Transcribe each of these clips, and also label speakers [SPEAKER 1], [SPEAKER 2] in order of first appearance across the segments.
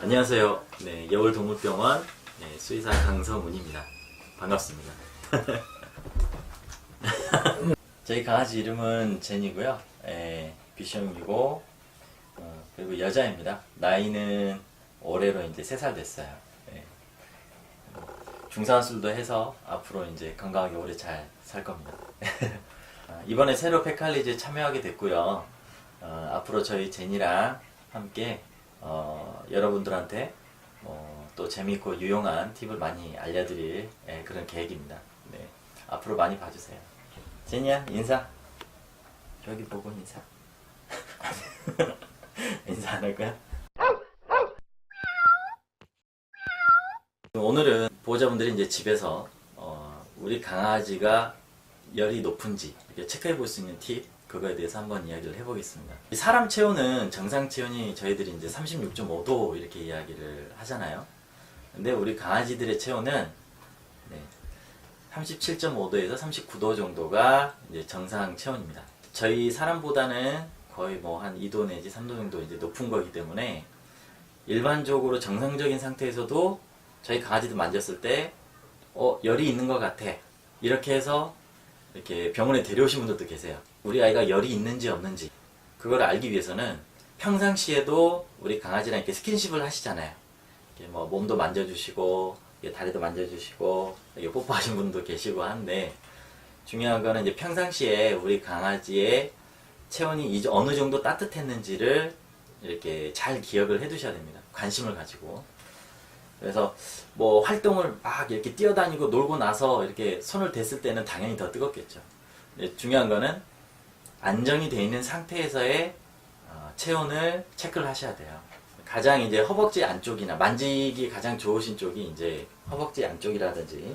[SPEAKER 1] 안녕하세요. 네, 여울동물병원 네, 수의사 강성훈입니다. 반갑습니다. 저희 강아지 이름은 제니고요. 예, 비숑이고 어, 그리고 여자입니다. 나이는 올해로 이제 3살 됐어요. 예. 중산술도 해서 앞으로 이제 건강하게 오래 잘 살 겁니다. 아, 이번에 새로 페칼리즈 참여하게 됐고요. 어, 앞으로 저희 제니랑 함께 어, 여러분들한테 어, 또 재미있고 유용한 팁을 많이 알려드릴 예, 그런 계획입니다. 네, 앞으로 많이 봐주세요. 제니야 인사. 저기 보고 인사. 인사 안 할 거야? 오늘은 보호자분들이 이제 집에서 어, 우리 강아지가 열이 높은지 체크해 볼 수 있는 팁 그거에 대해서 한번 이야기를 해보겠습니다. 이 사람 체온은 정상 체온이 저희들이 이제 36.5도 이렇게 이야기를 하잖아요. 근데 우리 강아지들의 체온은 네, 37.5도에서 39도 정도가 이제 정상 체온입니다. 저희 사람보다는 거의 뭐 한 2도 내지 3도 정도 이제 높은 거기 때문에 일반적으로 정상적인 상태에서도 저희 강아지들 만졌을 때 어, 열이 있는 것 같아. 이렇게 해서 이렇게 병원에 데려오신 분들도 계세요. 우리 아이가 열이 있는지 없는지 그걸 알기 위해서는 평상시에도 우리 강아지랑 이렇게 스킨십을 하시잖아요. 이렇게 뭐 몸도 만져주시고 다리도 만져주시고 뽀뽀하신 분도 계시고 하는데 중요한 거는 이제 평상시에 우리 강아지의 체온이 이제 어느 정도 따뜻했는지를 이렇게 잘 기억을 해두셔야 됩니다. 관심을 가지고. 그래서 뭐 활동을 막 이렇게 뛰어다니고 놀고 나서 이렇게 손을 댔을 때는 당연히 더 뜨겁겠죠. 중요한 거는 안정이 돼 있는 상태에서의 어, 체온을 체크를 하셔야 돼요. 가장 이제 허벅지 안쪽이나 만지기 가장 좋으신 쪽이 이제 허벅지 안쪽이라든지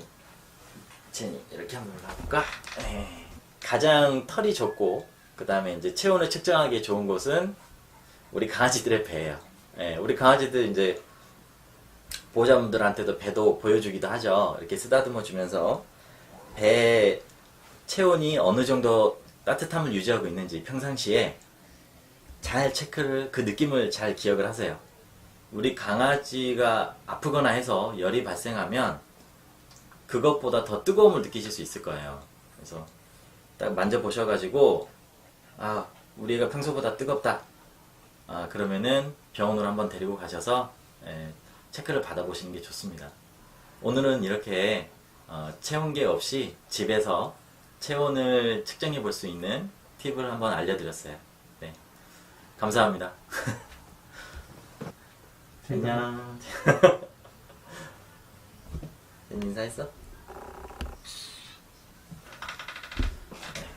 [SPEAKER 1] 이렇게 한번 올라볼까? 네. 가장 털이 적고 그 다음에 이제 체온을 측정하기 좋은 곳은 우리 강아지들의 배예요. 예, 우리 강아지들 이제 보호자분들한테도 배도 보여주기도 하죠. 이렇게 쓰다듬어 주면서 배 체온이 어느 정도 따뜻함을 유지하고 있는지 평상시에 잘 체크를 그 느낌을 잘 기억을 하세요. 우리 강아지가 아프거나 해서 열이 발생하면 그것보다 더 뜨거움을 느끼실 수 있을 거예요. 그래서 딱 만져보셔가지고 아 우리 애가 평소보다 뜨겁다. 아 그러면은 병원으로 한번 데리고 가셔서 예, 체크를 받아보시는 게 좋습니다. 오늘은 이렇게 어, 체온계 없이 집에서 체온을 측정해 볼 수 있는 팁을 한번 알려드렸어요. 네. 감사합니다. 안녕. 인사했어?